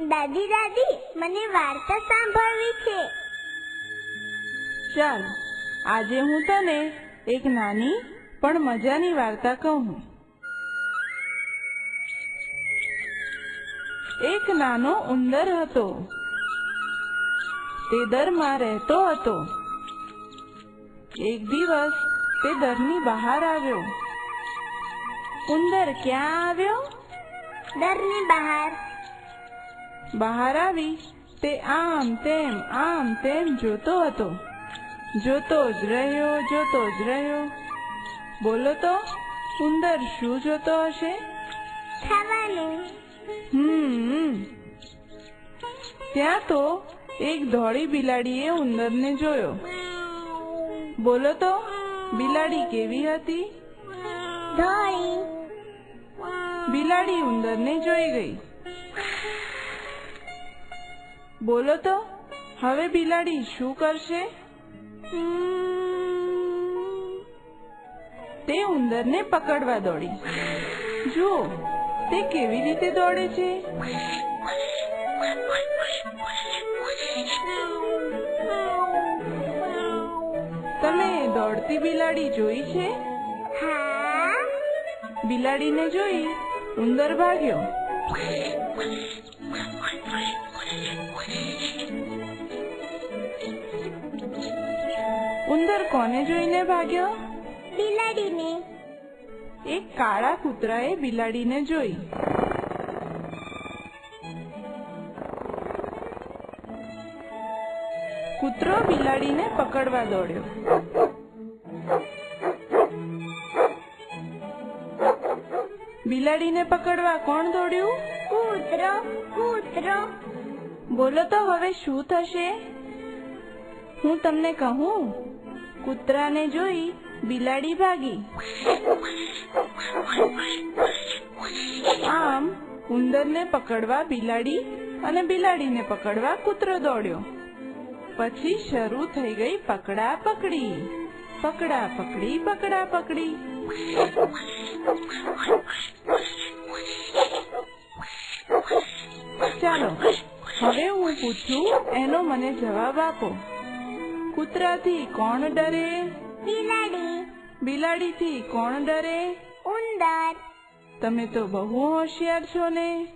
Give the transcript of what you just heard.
દાદી દાદી મને વાર્તા સાંભળવી છે. ચાલ આજે હું તને એક નાની પણ મજાની વાર્તા કહું એક નાનો ઉંદર હતો. તે દરમાં રહેતો હતો. એક દિવસ તે દરની બહાર આવ્યો. ઉંદર ક્યાં આવ્યો? દરની બહાર. બહાર આવી તે આમ તેમ આમ તેમ જોતો હતો. જોતો જ રહ્યો જોતો જ રહ્યો. બોલો તો ઉંદર શું જોતો હશે? ખાવાનું. હમ. ત્યાં તો એક ધોળી બિલાડીએ ઉંદરને જોયો. બોલો તો બિલાડી કેવી હતી? ધોળી. બિલાડી ઉંદરને જોઈ ગઈ. બોલો તો હવે બિલાડી શું કરશે? તે ઉંદરને પકડવા દોડી. જુઓ તે કેવી રીતે દોડે છે? તમે દોડતી બિલાડી જોઈ છે? હા. બિલાડીને જોઈ ઉંદર ભાગ્યો. ઉંદર કોને જોઈને ભાગ્યો? બિલાડીને. એક કાળા કૂતરાએ બિલાડીને જોઈ. કૂતરો બિલાડીને પકડવા દોડ્યો. બિલાડીને પકડવા કોણ દોડ્યું? કૂતરો કૂતરો. બોલો તો હવે શું થશે? હું તમને કહું કૂતરાને જોઈ બિલાડી ભાગી. આમ ઉંદરને પકડવા બિલાડી અને બિલાડીને પકડવા કૂતરો દોડ્યો. પછી શરૂ થઈ ગઈ પકડા પકડી પકડા પકડી પકડા પકડી. ચાલો હવે હું પૂછું એનો મને જવાબ આપો. કૂતરાથી કોણ ડરે? બિલાડી. બિલાડીથી કોણ ડરે? ઉંદર. તમે તો બહુ હોશિયાર છો ને.